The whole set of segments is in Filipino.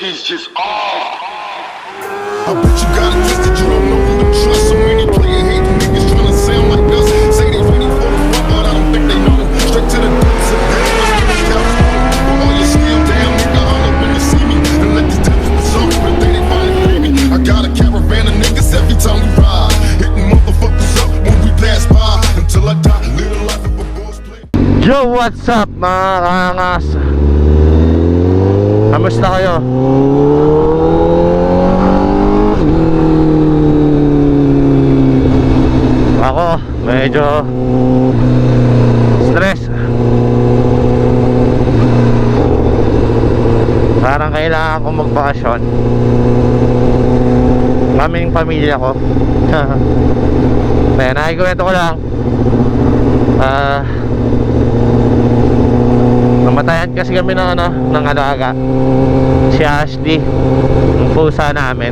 He's just off. I bet you got it twisted, you don't know who to trust. So many player hating niggas tryna sound like us. Say they ready for the front, but I don't think they know. Straight to the depths of hell, let's get this couch. Put all your skill down, nigga, holler when you see me. And let these devils be sorry when they they finally free me. I got a caravan of niggas every time we ride. Hitting motherfuckers up when we pass by. Until I die, live the life of a boss player. Yo, what's up mga Kamusta kayo? Ako, medyo stress. Parang kailangan ko magbakasyon. Kaming pamilya ko. Kaya nakikwento ko lang. Ah, Namatayan kasi kami ng ano, ng alaga. Si Ashley, yung pusa namin.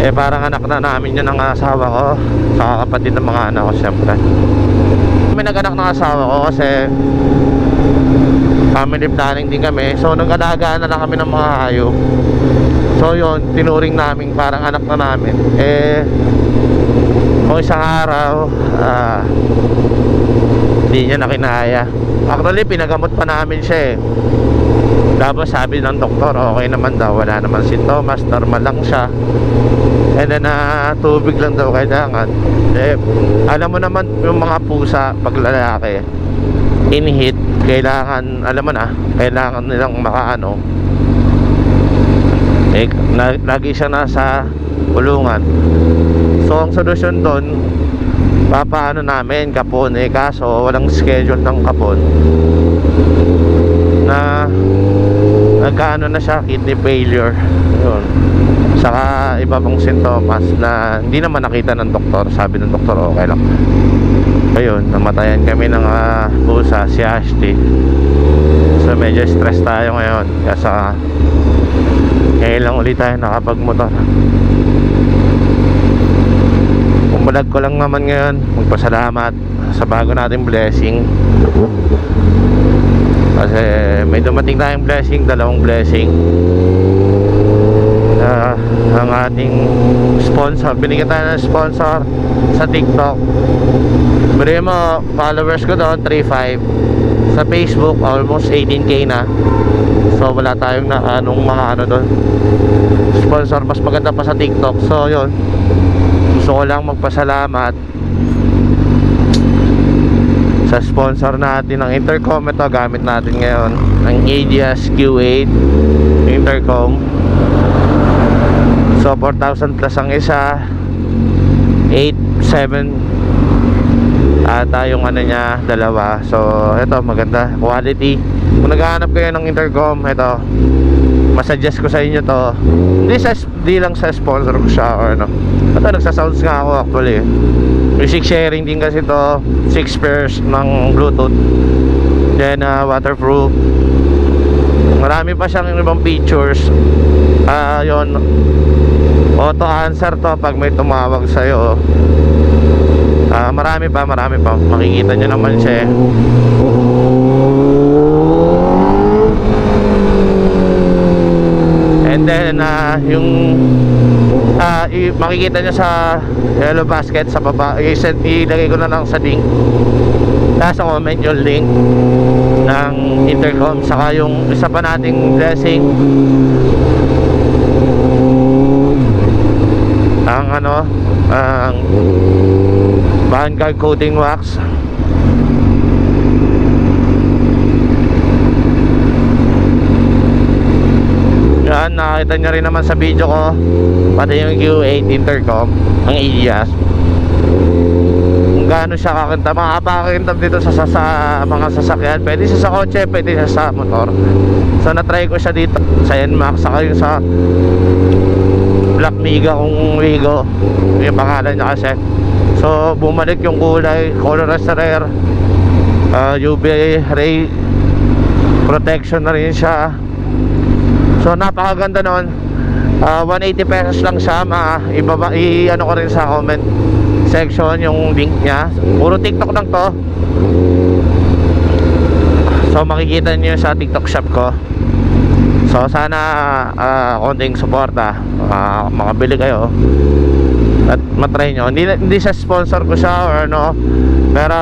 Eh parang anak na namin yun ng asawa ko. Saka kapatid ng mga anak ko syempre. Kami nag-anak ng asawa ko kasi family planning din kami. So nag-alagaan na lang kami ng mga hayop. So yun, tinuring namin parang anak na namin. Eh, kung isang araw, ah, hindi niya na kinaya actually pinagamot pa namin siya eh. Tapos sabi ng doktor okay naman daw wala naman sintomas normal lang siya. And then ah, tubig lang daw kailangan eh, alam mo naman yung mga pusa pag lalaki in heat kailangan alam mo na kailangan nilang makaano. Eh, lagi siya nasa kulungan. So ang solusyon doon papaano namin kapon eh kaso walang schedule ng kapon na nagkaano na siya kidney failure. Yun. Saka iba pang sintomas na hindi naman nakita ng doktor. Sabi ng doktor okay lang. Ayun namatayan kami ng uh, pusa si Ashley. So medyo stress tayo ngayon. Kasi ngayon lang ulit tayo nakapagmotor Bumalag ko lang naman ngayon Magpasalamat sa bago nating blessing. Kasi may dumating tayong blessing Dalawang blessing. Na ang ating sponsor binigyan tayo ng sponsor sa TikTok. Bili mo followers ko doon 3.5 sa Facebook almost 18k na. So wala tayong na anong mga ano doon. Sponsor mas maganda pa sa TikTok. So yun gusto ko lang magpasalamat sa sponsor natin ng intercom. Ito gamit natin ngayon. Ng ADS Q8 intercom. So 4,000 plus ang isa. 8, 7 ata yung ano niya dalawa. So ito maganda quality. Kung naghahanap kayo ng intercom ito masuggest ko sa inyo to. Hindi, sa, hindi lang sa sponsor ko siya or ano. Ito nagsasounds nga ako actually. Music sharing din kasi to. 6 pairs ng bluetooth. Then uh, waterproof. Marami pa siyang ibang features. Ah uh, yun. Auto answer to pag may tumawag sa'yo. Ah marami pa marami pa. Makikita nyo naman siya eh. And then uh, yung uh, makikita nyo sa yellow basket sa baba. I-send ilagay ko na lang sa link. Nasa comment yung link ng intercom saka yung isa pa nating blessing. Ang ano ang Vanguard coating wax Yan, nakita nyo rin naman sa video ko. Pati yung Q8 intercom Ang IAS Kung gaano siya kakintab Makapakakintab dito sa, sa, sa mga sasakyan. Pwede siya sa kotse, pwede siya sa motor. So na-try ko siya dito. Sa NMAX, saka yung sa Black Miga kung Wigo Yung pangalan niya kasi. So bumalik yung kulay. Color rare. Uh, UV ray. Protection na rin siya So napakaganda noon. Ah, 180 pesos lang siya. Ma, ibaba, i ano ko rin sa comment section yung link niya. Puro TikTok lang to. So makikita niyo sa TikTok shop ko. So sana ah, konting suporta, ah, makabili kayo at matry nyo. Hindi, hindi siya sponsor ko siya or ano, pero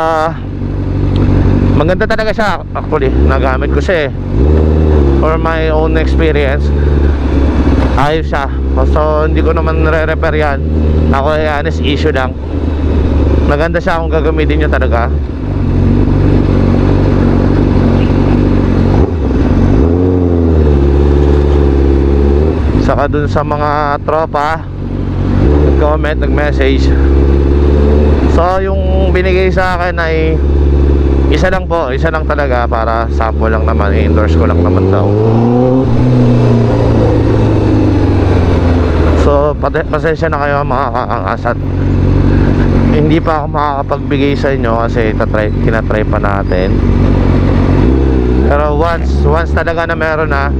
maganda talaga siya actually. Nagamit ko siya eh. For my own experience, ayos siya. So hindi ko naman re-repair yan. Ako ay honest issue lang. Maganda siya kung gagamitin nyo talaga. Saka dun sa mga tropa Nag-comment, nag-message So yung binigay sa akin ay Isa lang po, isa lang talaga Para sample lang naman, i-endorse ko lang naman daw. So pasensya na kayo mga kaangasat Hindi pa ako makakapagbigay sa inyo Kasi tatry, kinatry pa natin. Pero once, once talaga na meron na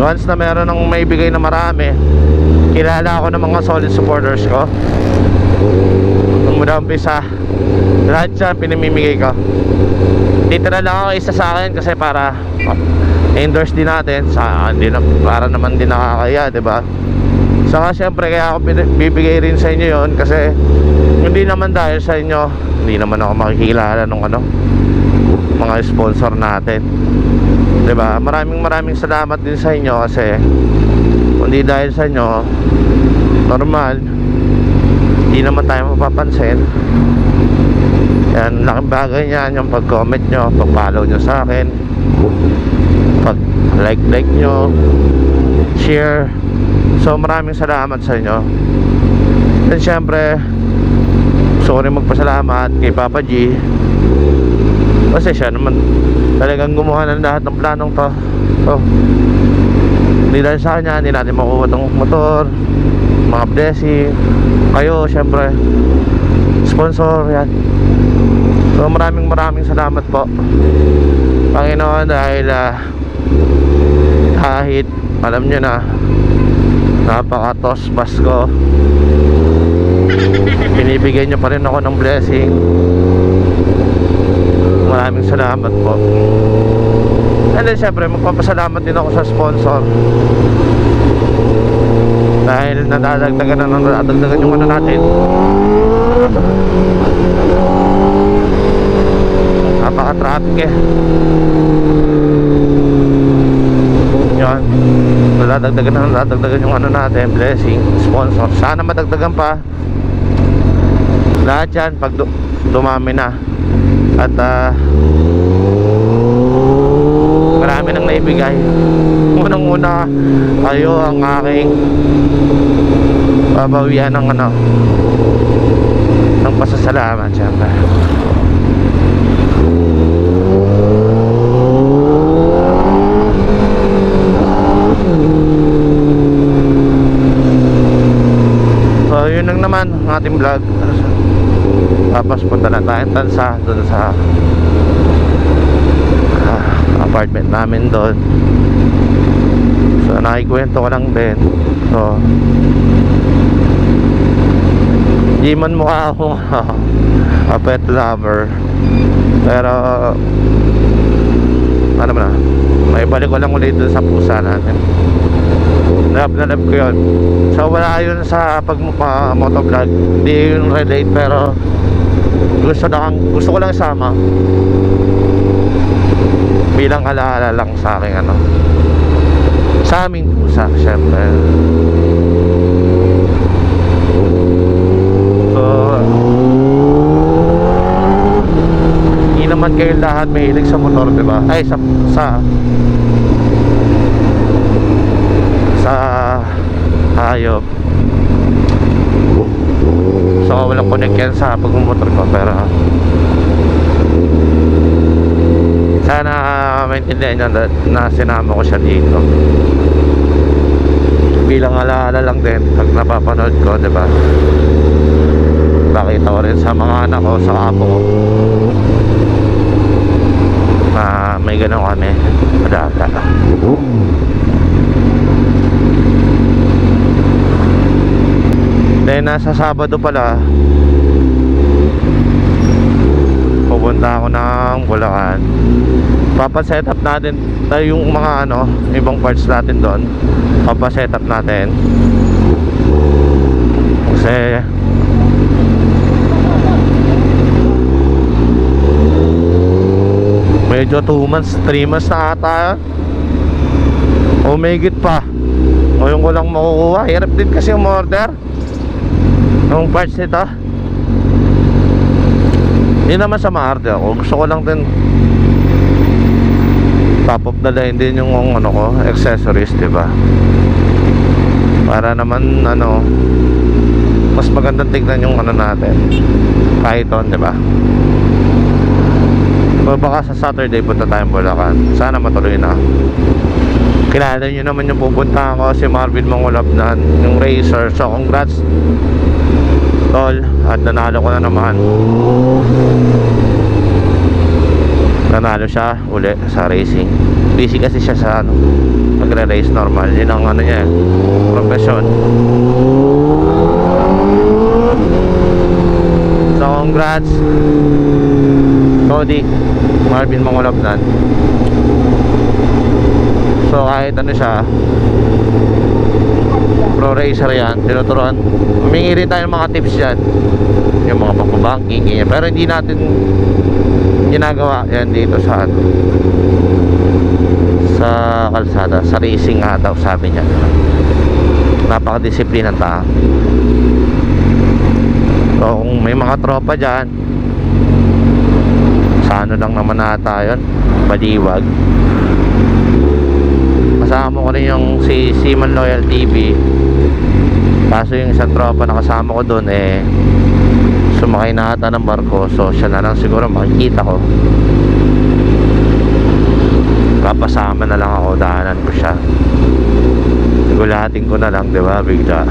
Once na meron ng may bigay na marami Kilala ako ng mga solid supporters ko Nung muna umpisa Lahat siya pinamimigay ko. Dito na lang ako isa sa akin kasi para endorse din natin. Sa hindi na, para naman din nakakaya 'di ba? Saka syempre kaya ako bibigay rin sa inyo yon kasi hindi naman dahil sa inyo hindi naman ako makikilala ng ano mga sponsor natin. 'di ba? Maraming maraming salamat din sa inyo kasi kundi dahil sa inyo normal hindi naman tayo mapapansin. Yan laking bagay niyan yung pag comment nyo pag follow nyo sa akin pag like like nyo share. So maraming salamat sa inyo. And syempre gusto ko rin magpasalamat kay Papa G. Kasi siya naman talagang gumawa ng lahat ng planong to. So hindi dahil sa kanya hindi natin makuha tong motor mga blessing kayo syempre. Sponsor yan. So maraming maraming salamat po. Panginoon dahil ah, kahit alam nyo na napaka bas ko binibigyan nyo pa rin ako ng blessing. Maraming salamat po. And then syempre magpapasalamat din ako sa sponsor dahil nadadagdagan na nadadagdagan yung ano natin. Napaka traffic eh. Yun nadadagdagan na nadadagdagan yung ano natin blessing sponsor. Sana madagdagan pa. Lahat yan pag du- dumami na. At ah marami nang naibigay. Unang una kayo ang aking babawian ng ano ng pasasalamat syempre. So yun lang naman ang ating vlog. Tapos punta na tayong tansa Doon sa Apartment namin doon. So nakikwento ko lang din. So Di man mukha ako. A pet lover. Pero Ano na? May balik ko lang ulit doon sa pusa natin Love na love ko yun. So wala yun sa pag uh, motovlog. Hindi yun relate pero Gusto, na, gusto ko lang isama Bilang alaala lang sa akin ano Sa aming pusa syempre. So Hindi naman kayo lahat mahilig sa motor diba Ay sa sa sa hayop. So walang connect yan sa pagmumotor ko pero sana maintindihan nyo na, na sinama ko siya dito. Bilang alaala lang din pag napapanood ko ba? Bakita ko rin sa mga anak ko sa apo ko. Na may ganun kami madata Dahil nasa Sabado pala Handa ako ng Bulacan. Papaset up natin tayo yung mga ano, ibang parts natin doon. Papaset up natin. Kasi medyo 2 months, 3 months na ata. O may higit pa. O yung ko lang makukuha. Hirap din kasi yung order. Yung parts nito. Hindi naman sa maarte ako. Gusto ko lang din top of the line din yung ano ko, accessories, 'di ba? Para naman ano mas magandang tignan yung ano natin. Python, 'di ba? So baka sa Saturday punta tayong Bulacan. Sana matuloy na. Kilala nyo naman yung pupunta ko si Marvin Mangulabnan, yung racer. So congrats tol at nanalo ko na naman. Nanalo siya uli sa racing. Busy kasi siya sa ano, magre-race normal. Yun ang ano niya, profession. So congrats Cody Marvin Mangulabnan So kahit ano siya Pro racer yan Tinuturuan. Humingi rin tayo ng mga tips yan. Yung mga pagbabanking ganyan. Pero hindi natin Ginagawa yan dito sa ano Sa kalsada Sa racing nga daw sabi niya. Napakadisiplina tao. So kung may mga tropa dyan Sa ano lang naman nata yun Baliwag Kasama ko rin yung si Simon Loyal TV Kaso yung isang tropa na kasama ko doon eh Sumakay na ata ng barko. So siya na lang siguro makikita ko. Kapasama na lang ako Dahanan ko siya. Sigulahatin ko na lang diba Bigla.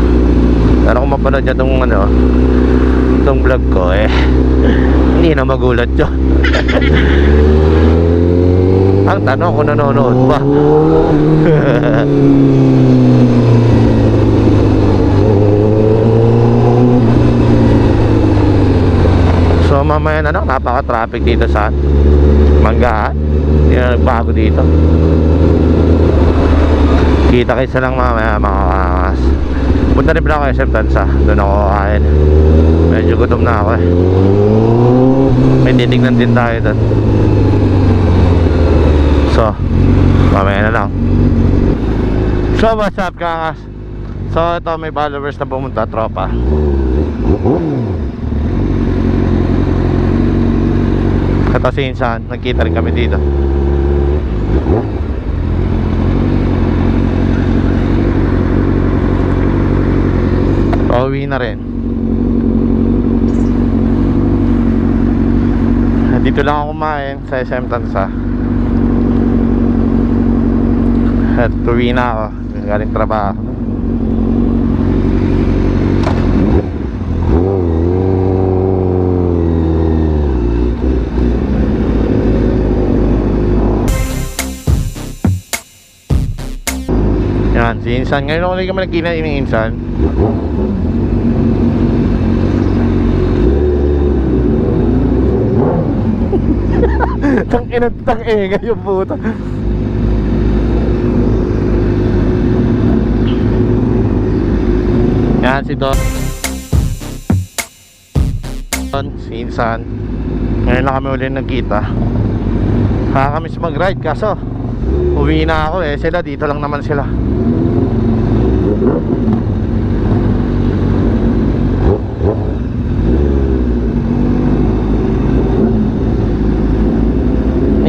Pero kung mapanood niya tong ano Itong vlog ko eh Hindi na magulat yun Ang tanong kung nanonood ba. So mamaya na lang Napaka-traffic dito sa Manggahan Hindi na nagbago dito. Kita kayo lang mamaya mga kakas Punta rin pala ako sa Tansa. Doon ako kain Medyo gutom na ako eh. May titignan din tayo doon So Mamaya na lang. So what's up kakas So ito may followers na pumunta Tropa. Ito si Insan Nagkita rin kami dito. Pauwi na rin. Dito lang ako kumain sa SM Tansa At tuwi na ako. Galing trabaho. Yan, si Insan. Ngayon ako ulit kami nagkina ni Insan. Tang ina tang ega yung puta. Yan si Don. Don, si Insan. Ngayon lang kami uli nagkita. Nakakamiss mag-ride kaso uwi na ako eh. Sila dito lang naman sila.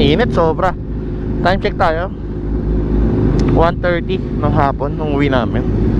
Init sobra. Time check tayo. 1.30 ng hapon nung uwi namin.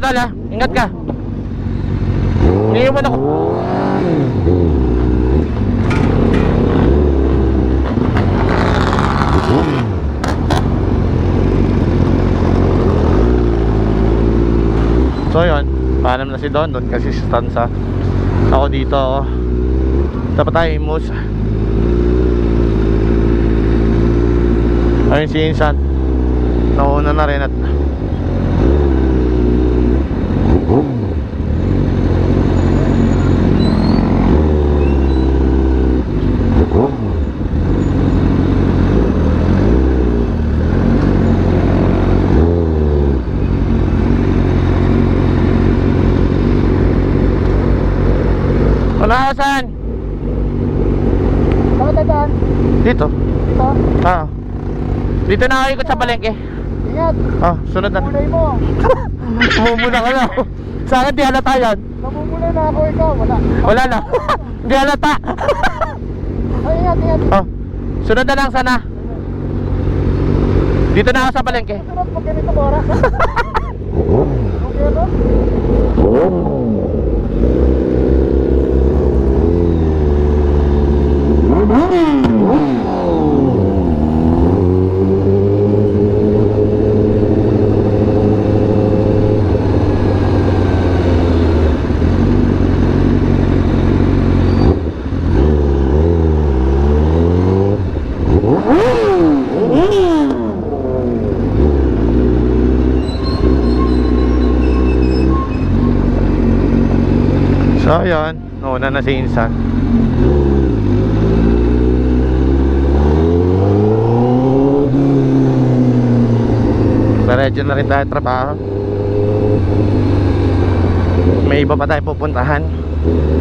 tol ha. Ingat ka. Iniiwan ako. So yun, paalam na si Don doon kasi sa stanza. Ako dito. Dapat tayo imus. Ayun si Insan. Nauna na rin at Wala saan? Bakit dadaan? Dito. Dito? Ah. Dito na ako ikot sa palengke. Ingat! Ah, sunod na. Mulay mo! Mumuna ka na. Sa akin di halata yan. Namumulay na ako ikaw! Wala! Wala na. di halata. Ay, ingat, ingat! oh. Sunod na lang sana. Dito na ako sa palengke. Sunod pag ganito oras. Okay, ano? So, yun. Nauna na si Insan. Diretso na rin tayo trabaho. May iba pa tayo pupuntahan.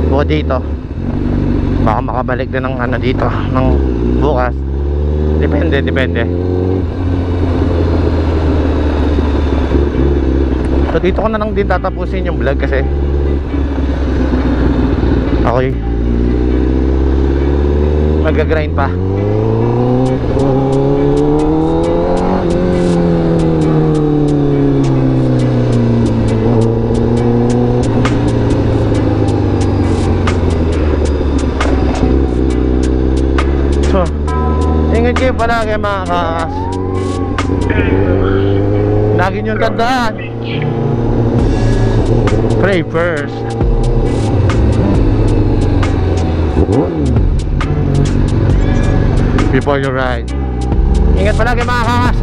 Bukod dito. Baka makabalik din ng ano dito. Ng bukas. Depende, depende. So dito ko na lang din tatapusin yung vlog kasi ako'y magagrind pa palagi mga kakas. Lagi nyo tandaan. Pray first. Before you ride. Ingat palagi mga kakas.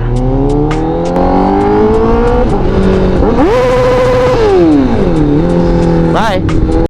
Bye.